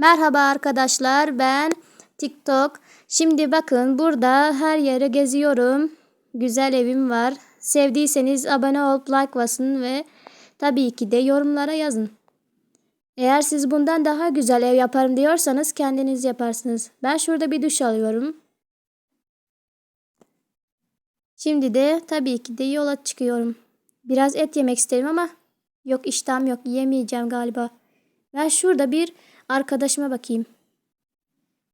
Merhaba arkadaşlar ben TikTok. Şimdi bakın burada her yere geziyorum. Güzel evim var. Sevdiyseniz abone olup like basın ve tabii ki de yorumlara yazın. Eğer siz bundan daha güzel ev yaparım diyorsanız kendiniz yaparsınız. Ben şurada bir duş alıyorum. Şimdi de tabii ki de yola çıkıyorum. Biraz et yemek isterim ama yok iştahım yok yemeyeceğim galiba. Ben şurada bir arkadaşıma bakayım.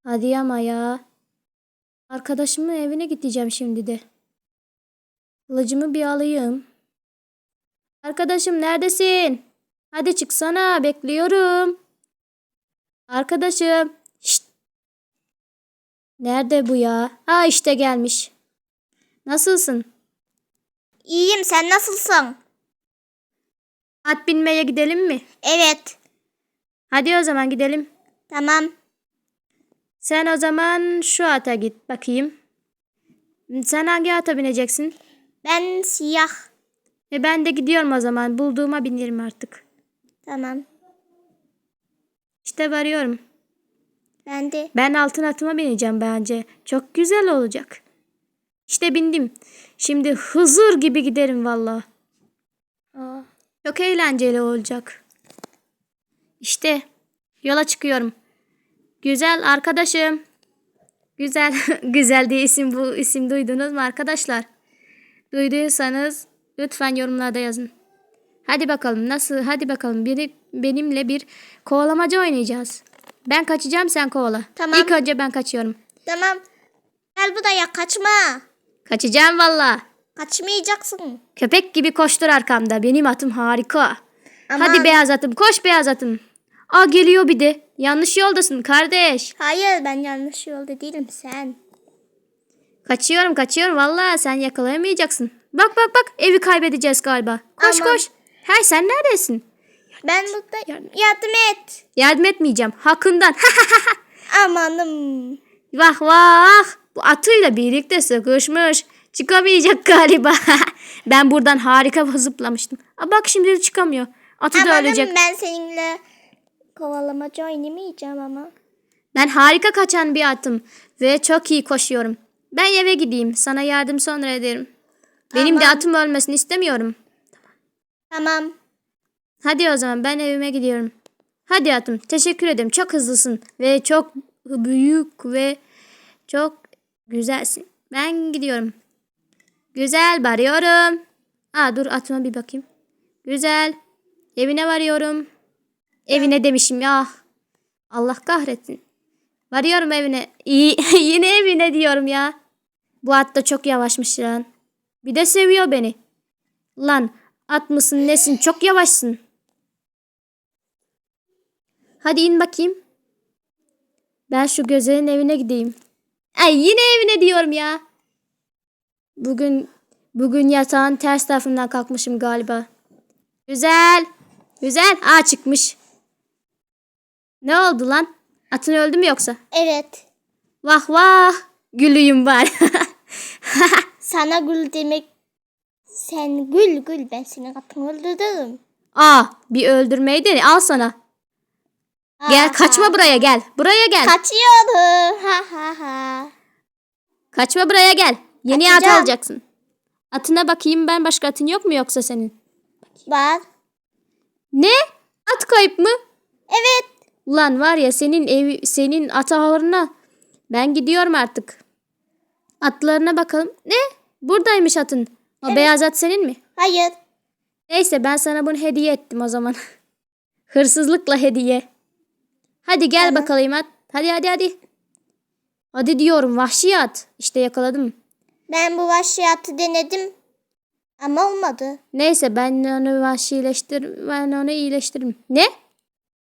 Hadi ama ya. Arkadaşımın evine gideceğim şimdi de. Kılıcımı bir alayım. Arkadaşım neredesin? Hadi çıksana bekliyorum. Arkadaşım. Şşt. Nerede bu ya? Ha işte gelmiş. Nasılsın? İyiyim sen nasılsın? At binmeye gidelim mi? Evet. Hadi o zaman gidelim. Tamam. Sen o zaman şu ata git bakayım. Sen hangi ata bineceksin? Ben siyah. E ben de gidiyorum o zaman. Bulduğuma binirim artık. Tamam. İşte varıyorum. Ben de. Ben altın atıma bineceğim bence. Çok güzel olacak. İşte bindim. Şimdi huzur gibi giderim valla. Aa, Çok eğlenceli olacak. İşte yola çıkıyorum. Güzel arkadaşım. Güzel. Güzel diye isim bu isim duydunuz mu arkadaşlar? Duyduysanız lütfen yorumlarda yazın. Hadi bakalım nasıl? Hadi bakalım biri benimle bir kovalamaca oynayacağız. Ben kaçacağım sen kovala. Tamam. İlk önce ben kaçıyorum. Tamam. Gel buraya kaçma. Kaçacağım valla. Kaçmayacaksın. Köpek gibi koştur arkamda. Benim atım harika. Aman. Hadi beyaz atım koş beyaz atım. Aa geliyor bir de. Yanlış yoldasın kardeş. Hayır ben yanlış yolda değilim sen. Kaçıyorum kaçıyorum valla sen yakalayamayacaksın. Bak bak bak evi kaybedeceğiz galiba. Koş Aman. koş. Hey sen neredesin? Ben burada Yardım- yardım et. Yardım etmeyeceğim. Hakkından. Amanım. vah vah. Bu atıyla birlikte sıkışmış. Çıkamayacak galiba. ben buradan harika zıplamıştım. Aa, bak şimdi de çıkamıyor. Atı da Amanım ölecek. ben seninle kovalamaca oynamayacağım ama. Ben harika kaçan bir atım ve çok iyi koşuyorum. Ben eve gideyim. Sana yardım sonra ederim. Benim de atım ölmesini istemiyorum. Tamam. Hadi o zaman ben evime gidiyorum. Hadi atım. Teşekkür ederim. Çok hızlısın ve çok büyük ve çok güzelsin. Ben gidiyorum. Güzel varıyorum. Aa dur atıma bir bakayım. Güzel. Evine varıyorum. Evine demişim ya. Allah kahretsin. Varıyorum evine. İyi, yine evine diyorum ya. Bu at da çok yavaşmış lan. Bir de seviyor beni. Lan at mısın nesin çok yavaşsın. Hadi in bakayım. Ben şu gözlerin evine gideyim. Ay yine evine diyorum ya. Bugün bugün yatağın ters tarafından kalkmışım galiba. Güzel. Güzel. Aa çıkmış. Ne oldu lan? Atın öldü mü yoksa? Evet. Vah vah. Gülüyüm bari. Sana gül demek sen gül gül ben seni atını öldürdüm. Aa bir öldürmeydi. Al sana. Gel Aha. kaçma buraya gel. Buraya gel. Kaçıyordum. Ha ha ha. Kaçma buraya gel. Yeni at alacaksın. Atına bakayım ben başka atın yok mu yoksa senin? Var. Ne? At kayıp mı? Evet. Ulan var ya senin ev senin at ahırına. Ben gidiyorum artık. Atlarına bakalım. Ne? Buradaymış atın. O beyaz at senin mi? Hayır. Neyse ben sana bunu hediye ettim o zaman. Hırsızlıkla hediye. Hadi gel Tamam. bakalım at. Hadi hadi hadi. Hadi diyorum vahşi at. İşte yakaladım. Ben bu vahşiyatı denedim. Ama olmadı. Neyse ben onu vahşileştir ben onu iyileştiririm. Ne?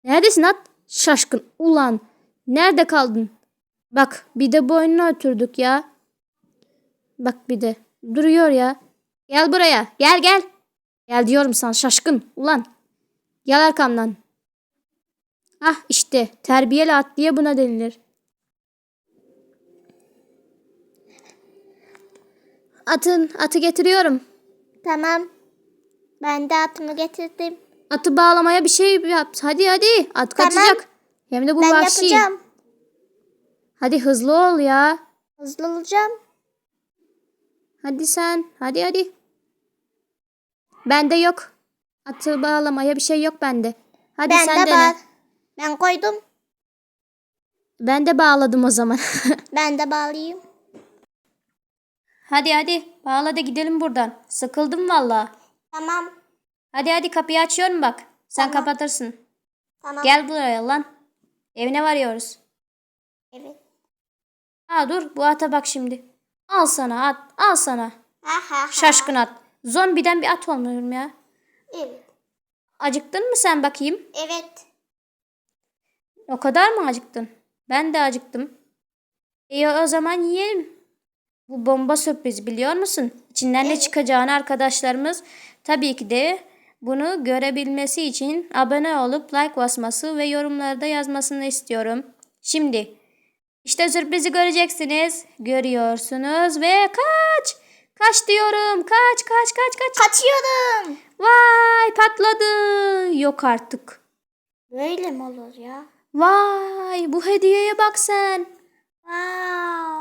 Neredesin at? Şaşkın. Ulan. Nerede kaldın? Bak bir de boynuna oturduk ya. Bak bir de. Duruyor ya. Gel buraya. Gel gel. Gel diyorum sana şaşkın. Ulan. Gel arkamdan. Ah işte terbiyeli at diye buna denilir. Atın, atı getiriyorum. Tamam. Ben de atımı getirdim. Atı bağlamaya bir şey yap. Hadi hadi. At Tamam. kaçacak. Hem de bu ben vahşi. yapacağım. Hadi hızlı ol ya. Hızlı olacağım. Hadi sen. Hadi hadi. Bende yok. Atı bağlamaya bir şey yok bende. Hadi ben sen de dene. bağ. Ben koydum. Ben de bağladım o zaman. Ben de bağlayayım. hadi hadi. Bağla da gidelim buradan. Sıkıldım valla. Tamam. Hadi hadi kapıyı açıyorum bak. Sen Tamam. kapatırsın. Tamam. Gel buraya lan. Evine varıyoruz. Evet. Ha dur bu ata bak şimdi. Al sana at. Al sana. Ha ha ha. Şaşkın at. Zombiden bir at olmuyorum ya. Evet. Acıktın mı sen bakayım? Evet. O kadar mı acıktın? Ben de acıktım. İyi o zaman yiyelim. Bu bomba sürpriz biliyor musun? İçinden ne Evet. çıkacağını arkadaşlarımız tabii ki de bunu görebilmesi için abone olup like basması ve yorumlarda yazmasını istiyorum. Şimdi işte sürprizi göreceksiniz. Görüyorsunuz ve kaç! Kaç diyorum. Kaç kaç kaç kaç. Kaçıyorum. Vay patladı. Yok artık. Böyle mi olur ya? Vay bu hediyeye bak sen. Wow.